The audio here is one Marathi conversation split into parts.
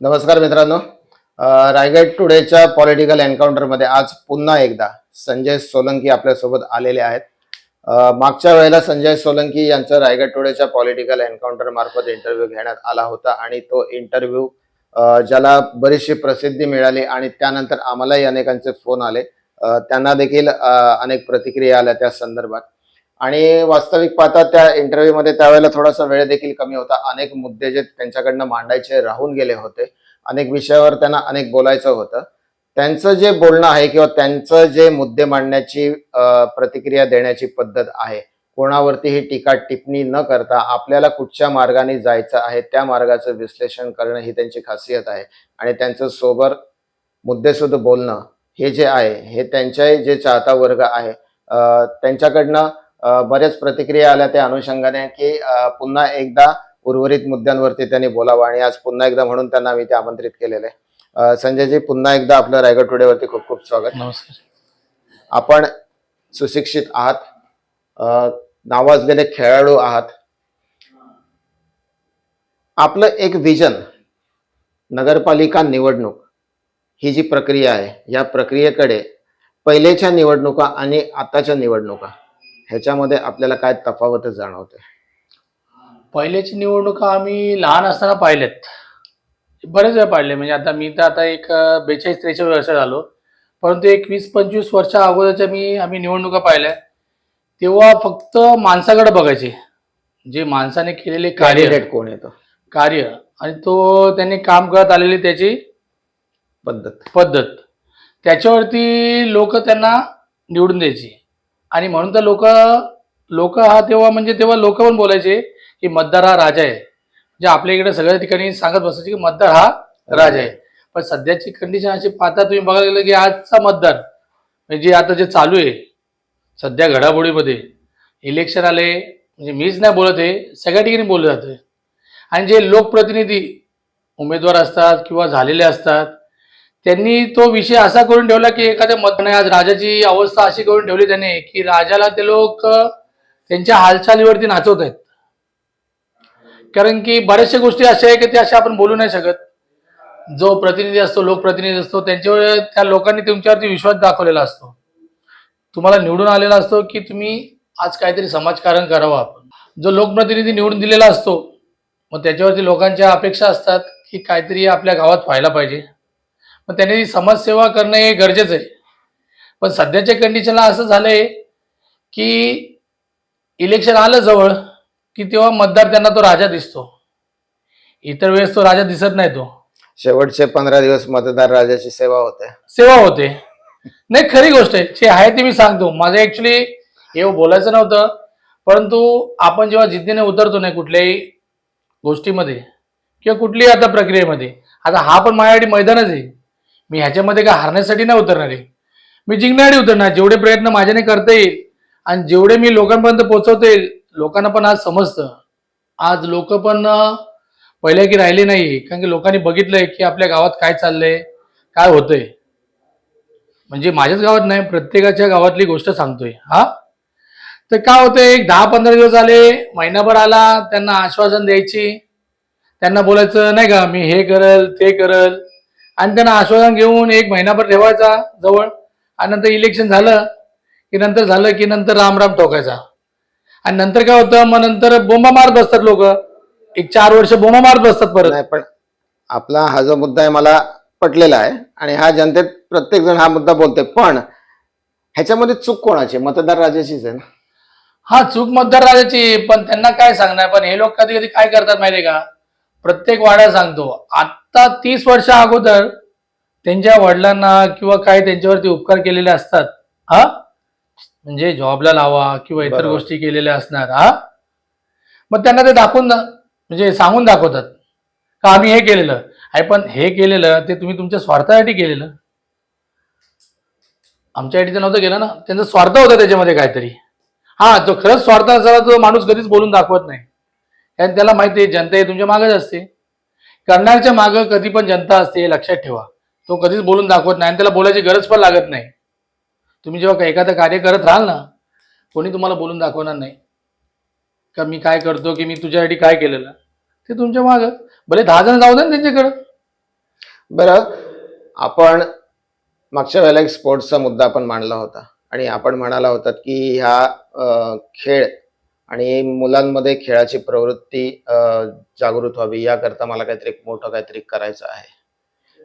नमस्कार मित्रांनो. रायगड टुडेच्या पॉलिटिकल एन्काउंटरमध्ये आज पुन्हा एकदा संजय सोलंकी आपल्यासोबत आलेले आहेत. मागच्या वेळेला संजय सोलंकी यांचं रायगड टुडेच्या पॉलिटिकल एन्काउंटर मार्फत इंटरव्ह्यू घेण्यात आला होता आणि तो इंटरव्ह्यू ज्याला बरीचशी प्रसिद्धी मिळाली आणि त्यानंतर आम्हालाही अनेकांचे फोन आले. त्यांना देखील अनेक प्रतिक्रिया आल्या त्या संदर्भात. आणि वास्तविक पाहता त्या इंटरव्ह्यूमध्ये त्यावेळेला थोडासा वेळ देखील कमी होता. अनेक मुद्दे जे त्यांच्याकडनं मांडायचे राहून गेले होते. अनेक विषयावर त्यांना अनेक बोलायचं होतं. त्यांचं जे बोलणं आहे किंवा त्यांचं जे मुद्दे मांडण्याची प्रतिक्रिया देण्याची पद्धत आहे कोणावरतीही टीका टिप्पणी न करता आपल्याला कुठच्या मार्गाने जायचं आहे त्या मार्गाचं विश्लेषण करणं ही त्यांची खासियत आहे. आणि त्यांचं सोबर मुद्देसुद्ध बोलणं हे जे आहे हे त्यांचे जे चाहता वर्ग आहे त्यांच्याकडनं बऱ्याच प्रतिक्रिया आल्या त्या अनुषंगाने की पुन्हा एकदा उर्वरित मुद्द्यांवरती त्यांनी बोलावं आणि आज पुन्हा एकदा म्हणून त्यांना आम्ही ते आमंत्रित केलेलं आहे. संजयजी पुन्हा एकदा आपलं रायगड टुडेवरती खूप खूप स्वागत. नमस्कार. आपण सुशिक्षित आहात. नावाजलेले खेळाडू आहात. आपलं एक विजन नगरपालिका निवडणूक ही जी प्रक्रिया आहे या प्रक्रियेकडे पहिलेच्या निवडणुका आणि आताच्या निवडणुका. ह्याच्यामध्ये आपल्याला काय तफावत जाणवते? पहिल्याची निवडणुका आम्ही लहान असताना पाहिल्यात बरेच वेळा पाहिले. म्हणजे आता मी तर आता एक बेचाळीस त्रेचाळीस वर्ष झालो. परंतु एक वीस पंचवीस वर्षा अगोदरच्या मी आम्ही निवडणुका पाहिल्या. तेव्हा फक्त माणसाकडे बघायचे. जे माणसाने केलेले कार्य. कोण येतो कार्य. आणि तो त्यांनी काम करत आलेली त्याची पद्धत. पद्धत. त्याच्यावरती लोक त्यांना निवडून द्यायची. आणि म्हणून तर लोक लोक हा तेव्हा म्हणजे तेव्हा लोक पण बोलायचे की मतदार हा राजा आहे. म्हणजे आपल्या इकडे सगळ्या ठिकाणी सांगत बसायचे की मतदार हा राजा आहे. पण सध्याची कंडिशन अशी पाहता तुम्ही बघायला गेलं की आजचा मतदार म्हणजे आता जे चालू आहे सध्या घडामोडीमध्ये इलेक्शन आले म्हणजे मीच नाही बोलत आहे सगळ्या ठिकाणी बोललं जातं. आणि जे लोकप्रतिनिधी उमेदवार असतात किंवा झालेले असतात त्यांनी तो विषय असा करून ठेवला की एखाद्या मत नाही आज राजाची अवस्था अशी करून ठेवली त्याने की राजाला ते लोक त्यांच्या हालचालीवरती नाचवत आहेत. कारण की बऱ्याचशा गोष्टी अशा आहे की त्या अशा आपण बोलू नाही शकत. जो प्रतिनिधी असतो लोकप्रतिनिधी असतो त्यांच्यावर त्या लोकांनी तुमच्यावरती विश्वास दाखवलेला असतो. तुम्हाला निवडून आलेला असतो की तुम्ही आज काहीतरी समाजकारण करावं आपण. जो लोकप्रतिनिधी निवडून दिलेला असतो मग त्याच्यावरती लोकांच्या अपेक्षा असतात की काहीतरी आपल्या गावात व्हायला पाहिजे. मग त्याने समाजसेवा करणं हे गरजेचं आहे. पण सध्याच्या कंडिशनला असं झालंय की इलेक्शन आलं जवळ की तेव्हा मतदार त्यांना तो राजा दिसतो. इतर वेळेस तो राजा दिसत नाही तो. शेवटचे पंधरा दिवस मतदार राजाची सेवा होते. सेवा होते. नाही खरी गोष्ट आहे. जे आहे ते मी सांगतो. माझं ऍक्च्युली हे बोलायचं नव्हतं. परंतु आपण जेव्हा जिद्दीने उतरतो नाही कुठल्याही गोष्टीमध्ये किंवा कुठल्याही आता प्रक्रियेमध्ये आता हा पण माझ्यासाठी मैदानच आहे. मी ह्याच्यामध्ये काय हारण्यासाठी नाही उतरणार आहे. मी जिंकण्यासाठी उतरणार जेवढे प्रयत्न माझ्याने करता येईल आणि जेवढे मी लोकांपर्यंत पोहोचवता येईल लोकांना पण आज समजतं. आज लोक पण पहिल्या की राहिले नाही कारण की लोकांनी बघितलंय की आपल्या गावात काय चाललंय काय होतंय. म्हणजे माझ्याच गावात नाही प्रत्येकाच्या गावातली गोष्ट सांगतोय. हा? तर काय होतंय एक दहा पंधरा दिवस आले महिनाभर आला त्यांना आश्वासन द्यायची. त्यांना बोलायचं नाही का मी हे करल ते करल. आणि त्यांना आश्वासन घेऊन एक महिनाभर ठेवायचा जवळ. आणि नंतर इलेक्शन झालं की नंतर झालं की नंतर राम राम ठोकायचा. आणि नंतर काय होतं? मग नंतर बोंबा मारत बसतात लोक. एक चार वर्ष बोंबा मारत बसतात परत. नाही पण आपला हा जो मुद्दा आहे मला पटलेला आहे. आणि हा जनतेत प्रत्येक जण हा मुद्दा बोलते पण ह्याच्यामध्ये चूक कोणाची? मतदार राजाचीच आहे ना? हा चूक मतदार राजाची. पण त्यांना काय सांगणार? पण हे लोक कधी कधी काय करतात माहितीये का? प्रत्येक वाड्यात सांगतो. आता तीस वर्षा अगोदर त्यांच्या वडिलांना किंवा काय त्यांच्यावरती उपकार केलेले असतात हा? म्हणजे जॉबला लावा किंवा इतर. गोष्टी केलेल्या असणार हा? मग त्यांना ते दाखवून म्हणजे सांगून दाखवतात का आम्ही हे केलेलं? आहे पण हे केलेलं ते तुम्ही तुमच्या स्वार्थासाठी केलेलं. आमच्यासाठी तर नव्हतं केलं ना. त्यांचा स्वार्थ होता त्याच्यामध्ये काहीतरी. हा जो खरंच स्वार्थ असावा तो माणूस कधीच बोलून दाखवत नाही. कारण त्याला माहिती आहे जनता हे तुमच्या मागच असते. करणाऱ्याच्या मागं कधी पण जनता असते हे लक्षात ठेवा. तो कधीच बोलून दाखवत नाही आणि त्याला बोलायची गरज पण लागत नाही. तुम्ही जेव्हा एखादं कार्य करत राहाल ना कोणी तुम्हाला बोलून दाखवणार नाही. का मी काय करतो की मी तुझ्यासाठी काय केलेलं? ते तुमच्या मागं. भले दहा जण जाऊ दे ना त्यांच्याकडं. बरं आपण मागच्या वेळेला एक स्पोर्ट्सचा मुद्दा आपण मांडला होता. आणि आपण म्हणाला होतात की ह्या खेळ आणि मुलांमध्ये खेळाची प्रवृत्ती जागृत व्हावी याकरता मला काहीतरी मोठं काहीतरी करायचं आहे.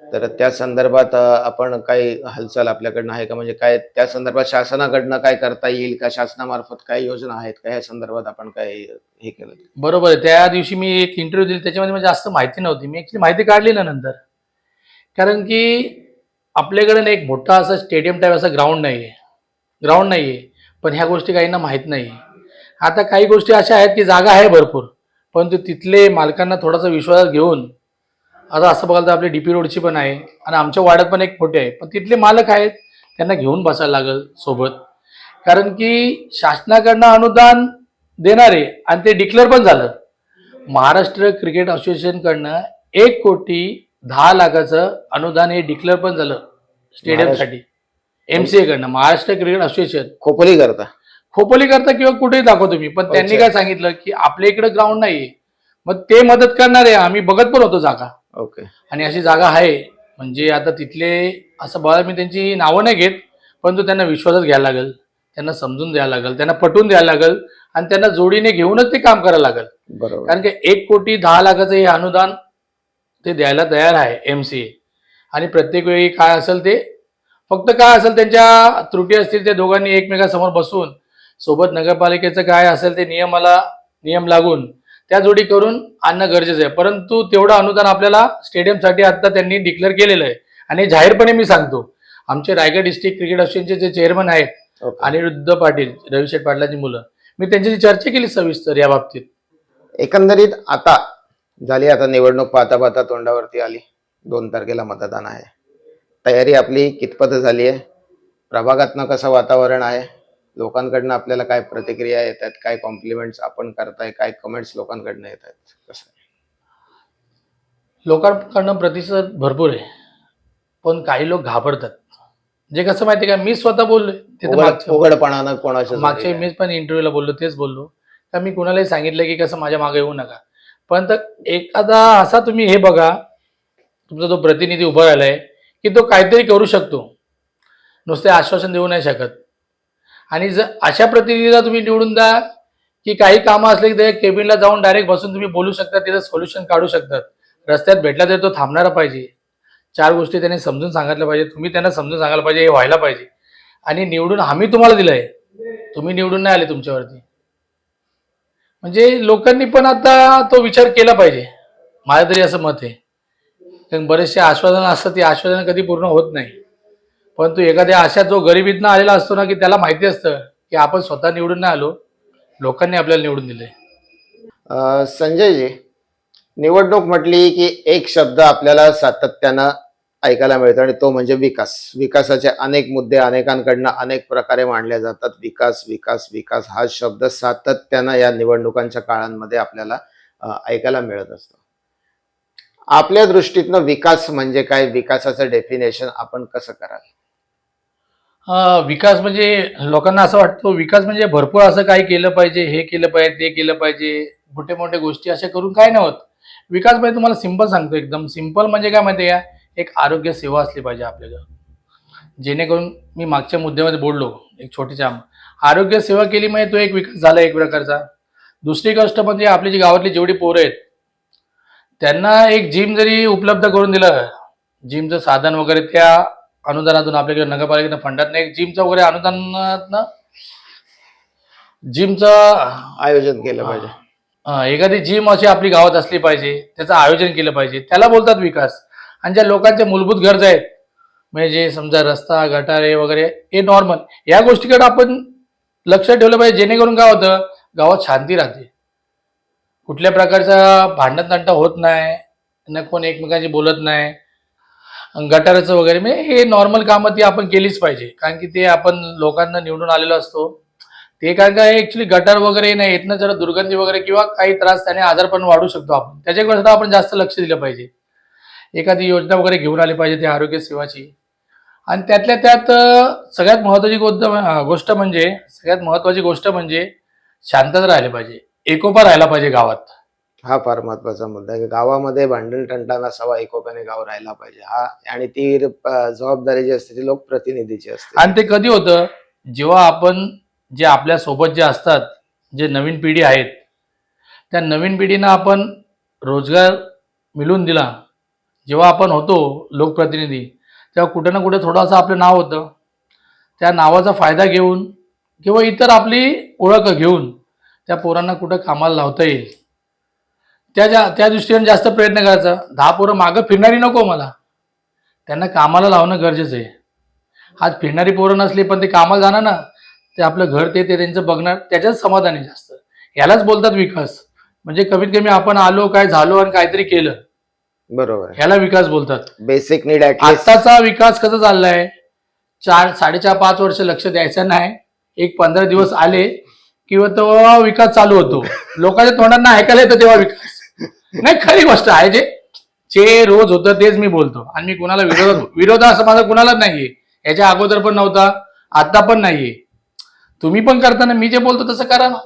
तर त्या संदर्भात आपण काही हालचाल आपल्याकडनं आहे का? म्हणजे काय त्या संदर्भात शासनाकडनं काय करता येईल का? शासनामार्फत काय योजना आहेत का? या संदर्भात आपण काय हे केलं? बरोबर आहे. त्या दिवशी मी एक इंटरव्ह्यू दिली. त्याच्यामध्ये म्हणजे जास्त माहिती नव्हती. मी ऍक्च्युली माहिती काढली ना नंतर. कारण की आपल्याकडे ना एक मोठा असं स्टेडियम टाईप असं ग्राउंड नाही आहे ग्राउंड नाही आहे पण ह्या गोष्टी काहींना माहीत नाही आहे आता काही गोष्टी अशा आहेत की जागा आहे भरपूर परंतु तिथले मालकांना थोडासा विश्वासात घेऊन आता असं बघाल तर आपली डी पी रोडची पण आहे आणि आमच्या वाड्यात पण एक मोठे आहे पण तिथले मालक आहेत त्यांना घेऊन बसायला लागेल सोबत. कारण की शासनाकडनं अनुदान देणारे आणि ते डिक्लेअर पण झालं. महाराष्ट्र क्रिकेट असोसिएशनकडनं एक कोटी दहा लाखाचं अनुदान हे डिक्लेअर पण झालं स्टेडियमसाठी. एमसीए कडनं महाराष्ट्र क्रिकेट असोसिएशन. खोपोली करता. खोपोली करता किंवा कुठेही दाखवा तुम्ही. पण त्यांनी. काय सांगितलं की आपल्या इकडे ग्राउंड नाहीये. मग ते मदत करणार आहे. आम्ही बघत पण होतो जागा. ओके. आणि अशी जागा आहे. म्हणजे आता तिथले असं बघा मी त्यांची नावं नाही घेत परंतु त्यांना विश्वासात घ्यायला लागेल. त्यांना समजून द्यायला लागेल. त्यांना पटवून द्यायला लागेल. आणि त्यांना जोडीने घेऊनच ते काम करायला लागेल. बरोबर. कारण की एक कोटी दहा लाखाचं हे अनुदान ते द्यायला तयार आहे एम सी ए आणि प्रत्येक वेळी काय असेल ते फक्त काय असेल त्यांच्या त्रुटी असतील ते दोघांनी एकमेकांसमोर बसून सोबत नगरपालिकेचं काय असेल ते नियमाला नियम लागून त्या जोडी करून आणणं गरजेचं आहे. परंतु तेवढं अनुदान आपल्याला स्टेडियमसाठी आता त्यांनी डिक्लेअर केलेलं आहे. आणि जाहीरपणे मी सांगतो आमचे रायगड डिस्ट्रिक्ट क्रिकेट असोसिएशनचे जे चेअरमन आहेत. अनिरुद्ध पाटील रविशेठ पाटलाची मुलं. मी त्यांच्याशी चर्चा केली सविस्तर या बाबतीत. एकंदरीत आता झाली आता निवडणूक पाहता पाहता तोंडावरती आली. दोन तारखेला मतदान आहे. तयारी आपली कितपत झाली आहे? प्रभागातनं कसं वातावरण आहे? लोकांकडनं आपल्याला काय प्रतिक्रिया येत आहेत काय कॉम्प्लिमेंट्स आपण करताय काय कमेंट्स लोकांकडनं येत आहेत कसं लोकांकडनं प्रतिसाद भरपूर आहे. पण काही लोक घाबरतात. जे कसं माहिती का मी स्वतः बोललोय ते तर उघडपणानं कोणाच्या मागच्या जोडी मी पण इंटरव्ह्यूला बोललो तेच बोललो. का मी कुणालाही सांगितलं की कसं माझ्या मागे येऊ नका. पण तर एखादा असा तुम्ही हे बघा तुमचा जो प्रतिनिधी उभा राहिलाय की तो काहीतरी करू शकतो. नुसते आश्वासन देऊ नाही शकत. आणि जर अशा प्रतिनिधीला तुम्ही निवडून द्या की काही कामं असले की त्या केबिनला जाऊन डायरेक्ट बसून तुम्ही बोलू शकता तिथं सोल्युशन काढू शकतात. रस्त्यात भेटला तरी तो थांबणारा पाहिजे. चार गोष्टी त्यांनी समजून सांगितल्या पाहिजे. तुम्ही त्यांना समजून सांगायला पाहिजे हे व्हायला पाहिजे. आणि निवडून आम्ही तुम्हाला दिलंय. तुम्ही निवडून नाही आले तुमच्यावरती. म्हणजे लोकांनी पण आता तो विचार केला पाहिजे. माझं तरी असं मत आहे. कारण बरेचसे आश्वासनं असतात ती आश्वासनं कधी पूर्ण होत नाही. परंतु एखाद्या अशा जो गरिबीतनं आलेला असतो ना की त्याला माहिती असतं की आपण स्वतः निवडून नाही आलो लोकांनी आपल्याला निवडून दिले संजयजी निवडणूक म्हटली की एक शब्द आपल्याला सातत्यानं ऐकायला मिळतो आणि तो म्हणजे विकास. विकासाचे अनेक मुद्दे अनेकांकडनं अनेक प्रकारे मांडले जातात. विकास विकास विकास हा शब्द सातत्यानं या निवडणुकांच्या काळांमध्ये आपल्याला ऐकायला मिळत असतो. आपल्या दृष्टीतनं विकास म्हणजे काय? विकासाचं डेफिनेशन आपण कसं कराल? विकास म्हणजे लोकांना असं वाटतं विकास म्हणजे भरपूर असं काय केलं पाहिजे हे केलं पाहिजे ते केलं पाहिजे मोठे मोठे गोष्टी अशा करून काय नाही होत. विकास म्हणजे तुम्हाला सिंपल सांगतो एकदम. सिंपल म्हणजे काय माहिती आहे का? एक आरोग्य सेवा असली पाहिजे आपल्याला. जेणेकरून मी मागच्या मुद्द्यामध्ये बोललो एक छोटी चाम आरोग्य सेवा केली म्हणजे तो एक विकास झाला एक प्रकारचा. दुसरी गोष्ट म्हणजे आपली जी गावातली जेवढी पोरं आहेत त्यांना एक जिम जरी उपलब्ध करून दिलं जिमचं साधन वगैरे त्या अनुदानातून आपल्याकडे नगरपालिकेनं फंडात एक जिमचं वगैरे अनुदानातनं जिमचं आयोजन केलं पाहिजे. अं, एखादी जिम अशी आपली गावात असली पाहिजे त्याचं आयोजन केलं पाहिजे. त्याला बोलतात विकास. आणि ज्या लोकांच्या मूलभूत गरजा आहेत म्हणजे जे समजा रस्ता गटारे वगैरे हे नॉर्मल या गोष्टीकडे आपण लक्ष ठेवलं पाहिजे जेणेकरून काय होतं गावात शांती राहते. कुठल्या प्रकारचा भांडण तंटा होत नाही न कोण एकमेकांशी बोलत नाही. गटाराचं वगैरे म्हणजे हे नॉर्मल कामं ती आपण केलीच पाहिजे. कारण की ते आपण लोकांना निवडून आलेलो असतो. ते कारण काय ऍक्च्युली गटार वगैरे नाही येतनं जरा दुर्गंधी वगैरे किंवा काही त्रास त्याने आजार पण वाढू शकतो आपण. त्याच्याकडे सुद्धा आपण जास्त लक्ष दिलं पाहिजे. एखादी योजना वगैरे घेऊन आली पाहिजे त्या आरोग्य सेवाची. आणि त्यातल्या त्यात सगळ्यात महत्वाची गोष्ट गोष्ट म्हणजे सगळ्यात महत्वाची गोष्ट म्हणजे शांतता राहिली पाहिजे. एकोपा राहिला पाहिजे गावात. हा फार महत्त्वाचा मुद्दा आहे. गावामध्ये भांडण टंटाना सवा एकोप्याने गाव राहायला पाहिजे. हा आणि ती जबाबदारी जी असते ती लोकप्रतिनिधीची असते. आणि ते कधी होतं? जेव्हा आपण जे आपल्यासोबत जे असतात जे नवीन पिढी आहेत त्या नवीन पिढीनं आपण रोजगार मिळून दिला जेव्हा आपण होतो लोकप्रतिनिधी तेव्हा कुठं ना कुठे थोडंसं आपलं नाव होतं. त्या नावाचा फायदा घेऊन किंवा इतर आपली ओळख घेऊन त्या पोरांना कुठं कामाला लावता येईल. त्या ज्या त्या दृष्टीने जास्त प्रयत्न करायचा. दहा पोरं मागं फिरणारी नको मला. त्यांना कामाला लावणं गरजेचं आहे. आज फिरणारी पोरं नसली पण ते कामाला जाणार ना ते आपलं घर ते ते त्यांचं बघणार त्याच्याच समाधान आहे जास्त. यालाच बोलतात विकास. म्हणजे कमीत कमी आपण आलो काय झालो आणि काहीतरी केलं. बरोबर. ह्याला विकास बोलतात. बेसिक नीड आत्ताचा विकास कसा चाललाय? चार साडेचार पाच वर्ष लक्ष द्यायचं नाही. एक पंधरा दिवस आले किंवा तेव्हा विकास चालू होतो. लोकांच्या तोंडांना ऐकायला येतं तेव्हा विकास. नाही खरी गोष्ट आहे जे जे रोज होतं तेच मी बोलतो. आणि मी कुणाला विरोध विरोध असं माझा कुणालाच नाहीये. याच्या अगोदर पण नव्हता आता पण नाहीये. तुम्ही पण करताना मी जे बोलतो तसं करा ना.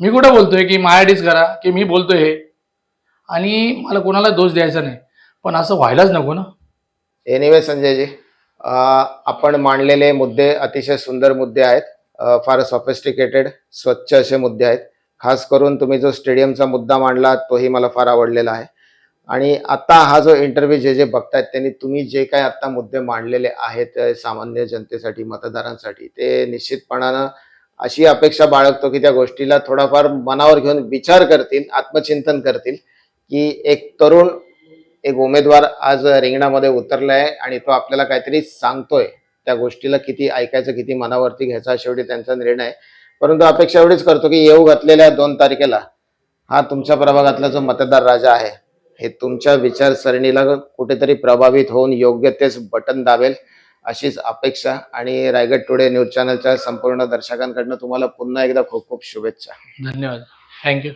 मी कुठं बोलतोय की मायाडीच करा की मी बोलतोय हे. आणि मला कोणाला दोष द्यायचा नाही. पण असं व्हायलाच नको ना. एनिवे संजयजी आपण मांडलेले मुद्दे अतिशय सुंदर मुद्दे आहेत. फार सॉफिस्टिकेटेड स्वच्छ असे मुद्दे आहेत. खास करून तुम्ही जो स्टेडियमचा मुद्दा मांडला तोही मला फार आवडलेला आहे आणि आता हा जो इंटरव्ह्यू जे जे बघतायत त्यांनी तुम्ही जे काय आता मुद्दे मांडलेले आहेत सामान्य जनतेसाठी मतदारांसाठी ते निश्चितपणानं अशी अपेक्षा बाळगतो की त्या गोष्टीला थोडाफार मनावर घेऊन विचार करतील आत्मचिंतन करतील की एक तरुण एक उमेदवार आज रिंगणामध्ये उतरलाय आणि तो आपल्याला काहीतरी सांगतोय त्या गोष्टीला किती ऐकायचं किती मनावरती घ्यायचा शेवटी त्यांचा निर्णय आहे. परंतु अपेक्षा एवढीच करतो की येऊ घातलेल्या दोन तारखेला हा तुमच्या प्रभागातला जो मतदार राजा आहे हे तुमच्या विचारसरणीला कुठेतरी प्रभावित होऊन योग्य तेच बटन दाबेल अशीच अपेक्षा. आणि रायगड टुडे न्यूज चॅनलच्या संपूर्ण दर्शकांकडनं तुम्हाला पुन्हा एकदा खूप खूप शुभेच्छा. धन्यवाद. थँक्यू.